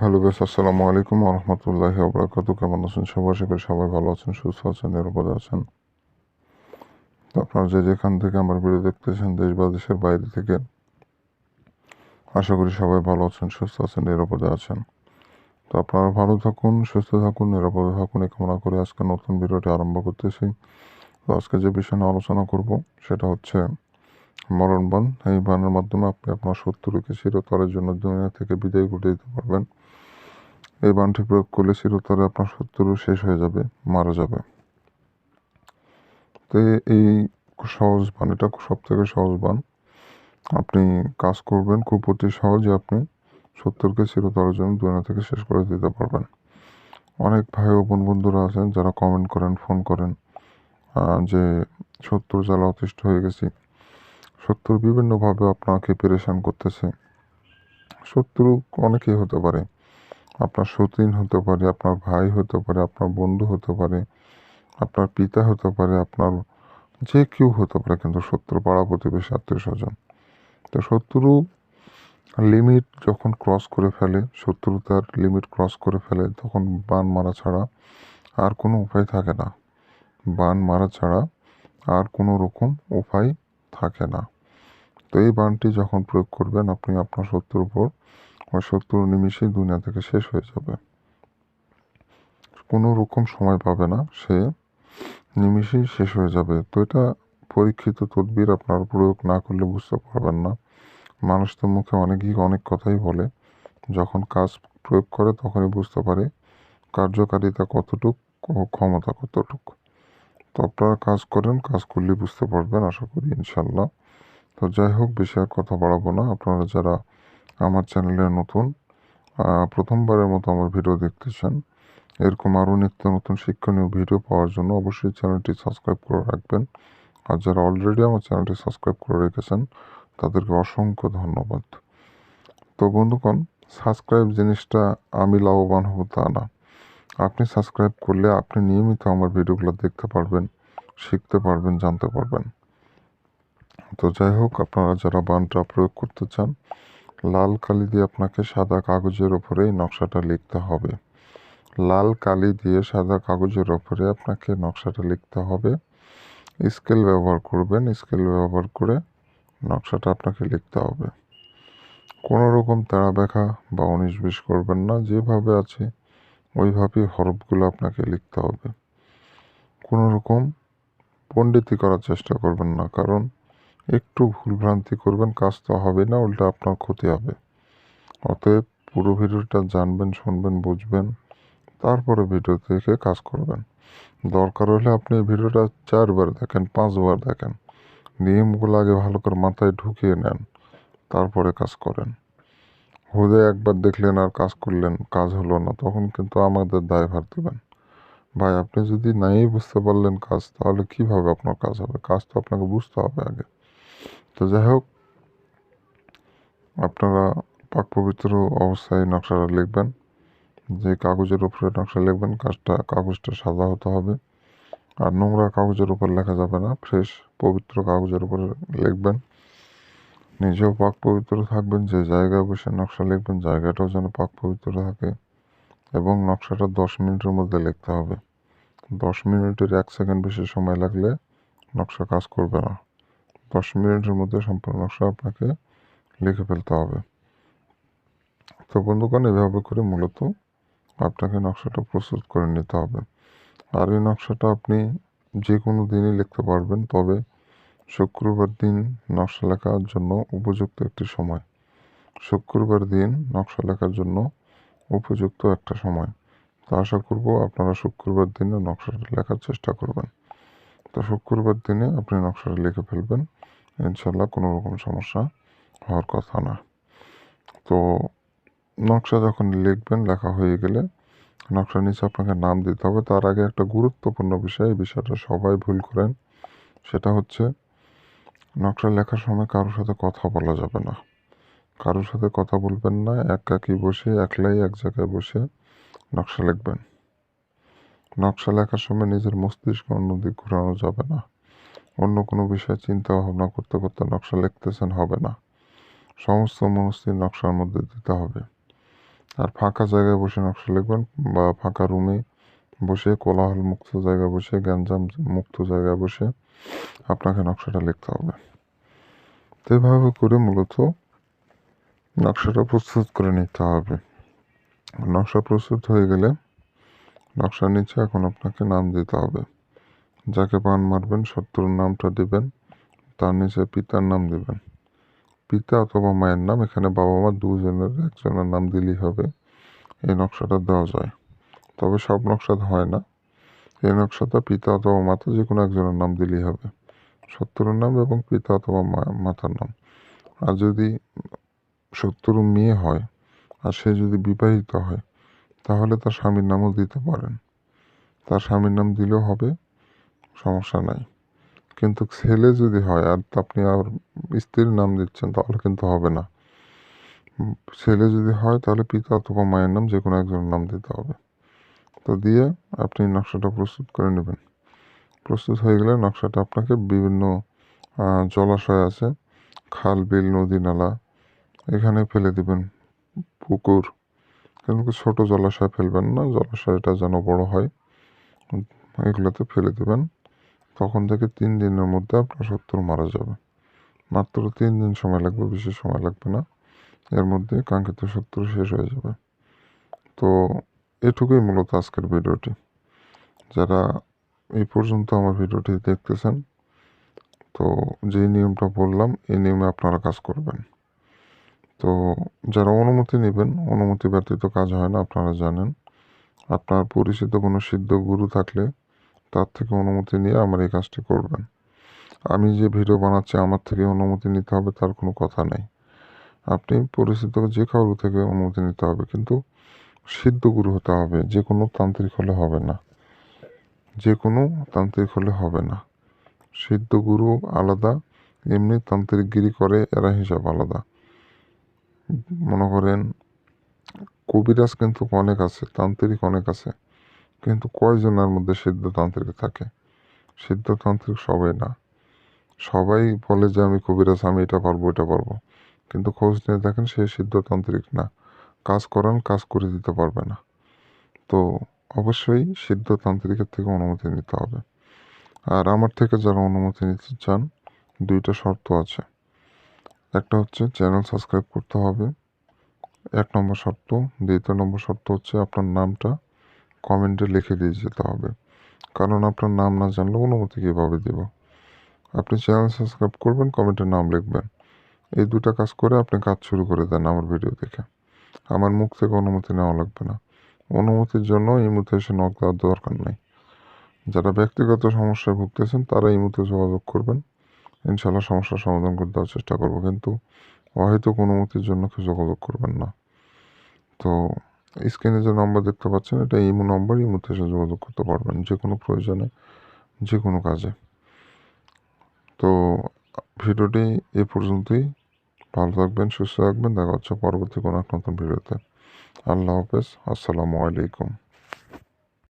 Hello বেশ আসসালামু আলাইকুম রহমতুল্লাহ আবরাকাতু কেমন আছেন সবাই? করি সবাই ভালো আছেন, সুস্থ আছেন, নিরাপদে আছেন। তো আপনারা যে যেখান থেকে আমার ভিডিও দেখতেছেন, দেশ বা দেশের বাইরে থেকে, আশা করি সবাই ভালো আছেন, সুস্থ আছেন, নিরাপদে আছেন। তো আপনারা ভালো থাকুন, সুস্থ থাকুন, নিরাপদে থাকুন, এই কামনা করে আজকে নতুন ভিডিওটি আরম্ভ করতেছি। তো আজকে যে বিষয় নিয়ে আলোচনা করব, সেটা হচ্ছে মরণ বান এই বানের মাধ্যমে আপনি আপনার শত্রুকে চিরতরের জন্য দুনিয়া থেকে বিদায় ঘটে দিতে পারবেন। এই বানটি প্রয়োগ করলে চিরতরে আপনার শত্রু শেষ হয়ে যাবে, মারা যাবে। তো এই সহজ বান এটা সব থেকে সহজ বান। আপনি কাজ করবেন খুব অতি সহজে আপনি শত্রুকে চিরতরের জন্য দুনিয়া থেকে শেষ করে দিতে পারবেন। অনেক ভাই ও বোন বন্ধুরা আছেন যারা কমেন্ট করেন ফোন করেন যে শত্রু জ্বালা অতিষ্ঠ হয়ে গেছি। শত্রু বিভিন্নভাবে আপনাকে পেরেশান করতেছে। শত্রু অনেকেই হতে পারে। আপনার সতীন হতে পারে, আপনার ভাই হতে পারে, আপনার বন্ধু হতে পারে, আপনার পিতা হতে পারে, আপনার যে কেউ হতে পারে, কিন্তু শত্রু পাড়া প্রতিবেশী, আত্মীয় স্বজন। তো শত্রু লিমিট যখন ক্রস করে ফেলে, শত্রু তার লিমিট ক্রস করে ফেলে, তখন বান মারা ছাড়া আর কোনো উপায় থাকে না। বান মারা ছাড়া আর কোনো রকম উপায় থাকে না। তো এই বানটি যখন প্রয়োগ করবেন, আপনি আপনার শত্রুর উপর শত্রু নিমিশেই দুনিয়া থেকে শেষ হয়ে যাবে। কোনো রকম সময় পাবে না, সে নিমিশেই শেষ হয়ে যাবে। তো এটা পরীক্ষিত তদবির, আপনার প্রয়োগ না করলে বুঝতে পারবেন না। মানুষ তো মুখে অনেকেই অনেক কথাই বলে। যখন কাজ প্রয়োগ করে, তখনই বুঝতে পারে কার্যকারিতা কতটুক ক্ষমতা কতটুক। তো আপনারা কাজ করেন, কাজ করলে বুঝতে পারবেন, আশা করি ইনশাল্লাহ তো যাই হোক, বেশি আর কথা বাড়াবো না। আপনারা যারা আমার চ্যানেলে নতুন প্রথমবারের মতো আমার ভিডিও দেখতেছেন, এরকম আরও নিত্য নতুন শিক্ষণীয় ভিডিও পাওয়ার জন্য অবশ্যই চ্যানেলটি সাবস্ক্রাইব করে রাখবেন। আর যারা অলরেডি আমার চ্যানেলটি সাবস্ক্রাইব করে রেখেছেন, তাদেরকে অসংখ্য ধন্যবাদ। তো বন্ধুগণ সাবস্ক্রাইব জিনিসটা আমি লাভবান হব তা না। আপনি সাবস্ক্রাইব করলে আপনি নিয়মিত আমার ভিডিওগুলো দেখতে পারবেন, শিখতে পারবেন, জানতে পারবেন। তো যাই হোক, আপনারা যারা বানটা প্রয়োগ করতে চান লাল কালি দিয়ে আপনাকে সাদা কাগজের ওপরে এই নকশাটা লিখতে হবে। লাল কালি দিয়ে সাদা কাগজের ওপরে আপনাকে নকশাটা লিখতে হবে। স্কেল ব্যবহার করবেন, স্কেল ব্যবহার করে নকশাটা আপনাকে লিখতে হবে। কোনো রকম তেড়া ব্যাখা বা উনিশ বিশ করবেন না, যেভাবে আছে ওইভাবেই হরফগুলো আপনাকে লিখতে হবে। কোনো রকম পণ্ডিতি করার চেষ্টা করবেন না, কারণ একটু ভুলভ্রান্তি করবেন, কাজ তো হবে না, উল্টা আপনার ক্ষতি হবে। অতএব পুরো ভিডিওটা জানবেন, শুনবেন, বুঝবেন, তারপরে ভিডিও দেখে কাজ করবেন। দরকার হলে আপনি ভিডিওটা চারবার দেখেন, পাঁচবার দেখেন। নিয়মগুলো আগে ভালো করে মাথায় ঢুকিয়ে নেন, তারপরে কাজ করেন। হুদে একবার দেখলেন আর কাজ করলেন, কাজ হলো না, তখন কিন্তু আমাদের দায়ভার দেবেন। ভাই, আপনি যদি নাই বুঝতে পারলেন কাজ, তাহলে কীভাবে আপনার কাজ হবে? কাজ তো আপনাকে বুঝতে হবে আগে। তো যাই হোক, আপনারা পাক পবিত্র অবস্থায় নকশাটা লিখবেন। যে কাগজের উপরে নকশা লিখবেন, কাজটা, কাগজটা সাদা হতে হবে। আর নোংরা কাগজের উপর লেখা যাবে না, ফ্রেশ, পবিত্র কাগজের উপরে লিখবেন। নিজেও পাক পবিত্র থাকবেন, যে জায়গায় বসে নকশা লিখবেন, জায়গাটাও যেন পাক পবিত্র থাকে। এবং নকশাটা দশ মিনিটের মধ্যে লিখতে হবে। দশ মিনিটের এক সেকেন্ড বেশি সময় লাগলে নকশা কাজ করবে না। দশ মিনিটের মধ্যে সম্পূর্ণ নকশা আপনাকে লিখে ফেলতে হবে। তো বন্ধুগণ, এভাবে করে মূলত আপনাকে নকশাটা প্রস্তুত করে নিতে হবে। আর এই নকশাটা আপনি যে কোনো দিনই লিখতে পারবেন, তবে শুক্রবার দিন নকশা লেখার জন্য উপযুক্ত একটি সময়। শুক্রবার দিন নকশা লেখার জন্য উপযুক্ত একটা সময়। তো আশা করব আপনারা শুক্রবার দিনে নকশাটা লেখার চেষ্টা করবেন। তো শুক্রবার দিনে আপনি নকশাটা লিখে ফেলবেন। ইনশাল্লাহ কোনো রকম সমস্যা হওয়ার কথা না। তো নকশা যখন লিখবেন, লেখা হয়ে গেলে নকশার নিচে আপনাকে নাম দিতে হবে। তার আগে একটা গুরুত্বপূর্ণ বিষয়, এই বিষয়টা সবাই ভুল করেন। সেটা হচ্ছে নকশা লেখার সময় কারোর সাথে কথা বলা যাবে না। কারোর সাথে কথা বলবেন না একাকি বসে, একলাই, এক জায়গায় বসে নকশা লিখবেন। নকশা লেখার সময় নিজের মস্তিষ্ক অন্যদিক ঘোরানো যাবে না। অন্য কোনো বিষয়ে চিন্তা ভাবনা করতে করতে নকশা লিখতেছেন হবে না। সমস্ত মনস্থির নকশার মধ্যে দিতে হবে। আর ফাঁকা জায়গায় বসে নকশা লিখবেন বা ফাঁকা রুমে বসে কোলাহল মুক্ত জায়গায় বসে, গ্যাঞ্জাম মুক্ত জায়গায় বসে আপনাকে নকশাটা লিখতে হবে। তো এভাবে করে মূলত নকশাটা প্রস্তুত করে নিতে হবে। নকশা প্রস্তুত হয়ে গেলে নকশার নিচে এখন আপনাকে নাম দিতে হবে। যাকে পান মারবেন, শত্রুর নামটা দিবেন, তার নিচে পিতার নাম দিবেন। পিতা অথবা মায়ের নাম, এখানে বাবা মা দুজনের একজনের নাম দিলেই হবে। এই নকশাটা দেওয়া যায়। তবে সব নকশাতে হয় না। এই নকশাটা পিতা অথবা মাতা যে কোনো একজনের নাম দিলেই হবে। শত্রুর নাম এবং পিতা অথবা মাতার নাম। আর যদি শত্রু মেয়ে হয়, আর সে যদি বিবাহিত হয়, তাহলে তার স্বামীর নামও দিতে পারেন। তার স্বামীর নাম দিলেও হবে। সমস্যা নাই। কিন্তু ছেলে যদি হয়, আর আপনি আর স্ত্রীর নাম দিচ্ছেন, তাহলে কিন্তু হবে না। ছেলে যদি হয়, তাহলে পিতা অথবা মায়ের নাম যে কোনো একজনের নাম দিতে হবে। তো দিয়ে আপনি নকশাটা প্রস্তুত করে নেবেন। প্রস্তুত হয়ে গেলে নকশাটা আপনাকে বিভিন্ন জলাশয় আছে, খাল, বিল, নদী, নালা, এখানে ফেলে দিবেন। পুকুর। কিন্তু ছোট জলাশয় ফেলবেন না, জলাশয়টা যেন বড় হয়, এগুলোতে ফেলে দেবেন। তখন থেকে তিন দিনের মধ্যে আপনার শত্রু মারা যাবে। মাত্র তিন দিন সময় লাগবে, বেশি সময় লাগবে না। এর মধ্যে কাঙ্ক্ষিত শত্রু শেষ হয়ে যাবে। তো এটুকুই মূলত আজকের ভিডিওটি। যারা এই পর্যন্ত আমার ভিডিওটি দেখতেছেন, তো যে নিয়মটা বললাম, এই নিয়মে আপনারা কাজ করবেন। তো যারা অনুমতি নেবেন, অনুমতি ব্যতীত কাজ হয় না, আপনারা জানেন। আপনার পরিচিত কোনো সিদ্ধ গুরু থাকলে তার থেকে অনুমতি নিয়ে আমার এই কাজটি করবেন। আমি যে ভিডিও বানাচ্ছি, আমার থেকে অনুমতি নিতে হবে তার কোনো কথা নেই। আপনি পরিচিত যে কারও থেকে অনুমতি নিতে হবে, কিন্তু সিদ্ধ গুরু হতে হবে। যে কোনো তান্ত্রিক হলে হবে না। যে কোনো তান্ত্রিক হলে হবে না। সিদ্ধ গুরু আলাদা, এমনি তান্ত্রিকগিরি করে, এরা হিসাব আলাদা। মনে করেন, কবিরাজ কিন্তু অনেক আছে, তান্ত্রিক অনেক আছে। কিন্তু কয়জনের মধ্যে সিদ্ধতান্ত্রিক থাকে? সিদ্ধতান্ত্রিক সবাই না। সবাই বলে যে আমি কবিরাজ, আমি এটা পারব এটা পারব। কিন্তু খোঁজ নিয়ে দেখেন সে সিদ্ধতান্ত্রিক না। কাজ করান, কাজ করে দিতে পারবে না। তো অবশ্যই সিদ্ধতান্ত্রিকের থেকে অনুমতি নিতে হবে। আর আমার থেকে যারা অনুমতি নিতে চান, দুইটা শর্ত আছে। একটা হচ্ছে চ্যানেল সাবস্ক্রাইব করতে হবে। এক নম্বর শর্ত। দ্বিতীয় নম্বর শর্ত হচ্ছে আপনার নামটা কমেন্টে লিখে দিয়ে যেতে হবে। কারণ আপনার নাম না জানলে অনুমতি কীভাবে দেব? আপনি চ্যানেল সাবস্ক্রাইব করবেন, কমেন্টে নাম লিখবেন। এই দুটা কাজ করে আপনি কাজ শুরু করে দেন আমার ভিডিও দেখে। আমার মুখ থেকে অনুমতি নেওয়া লাগবে না। অনুমতির জন্য এই মুহূর্তে এসে নক দেওয়ার দরকার নেই। যারা ব্যক্তিগত সমস্যায় ভুগতেছেন, তারা এই মুহূর্তে যোগাযোগ করবেন। ইনশাল্লাহ সমস্যার সমাধান করে দেওয়ার চেষ্টা করব। কিন্তু অহেতুক অনুমতির জন্য যোগাযোগ করবেন না। তো স্ক্রিনে যে নম্বর দেখতে পাচ্ছেন, এটা ইমো নম্বর, ইমোতে এসে যোগাযোগ করতে পারবেন যে কোনো প্রয়োজনে, যে কোনো কাজে। তো ভিডিওটি এ পর্যন্তই। ভালো থাকবেন, সুস্থ থাকবেন। দেখা হচ্ছে পরবর্তী কোনো এক নতুন ভিডিওতে। আল্লাহ হাফেজ। আসসালামু আলাইকুম।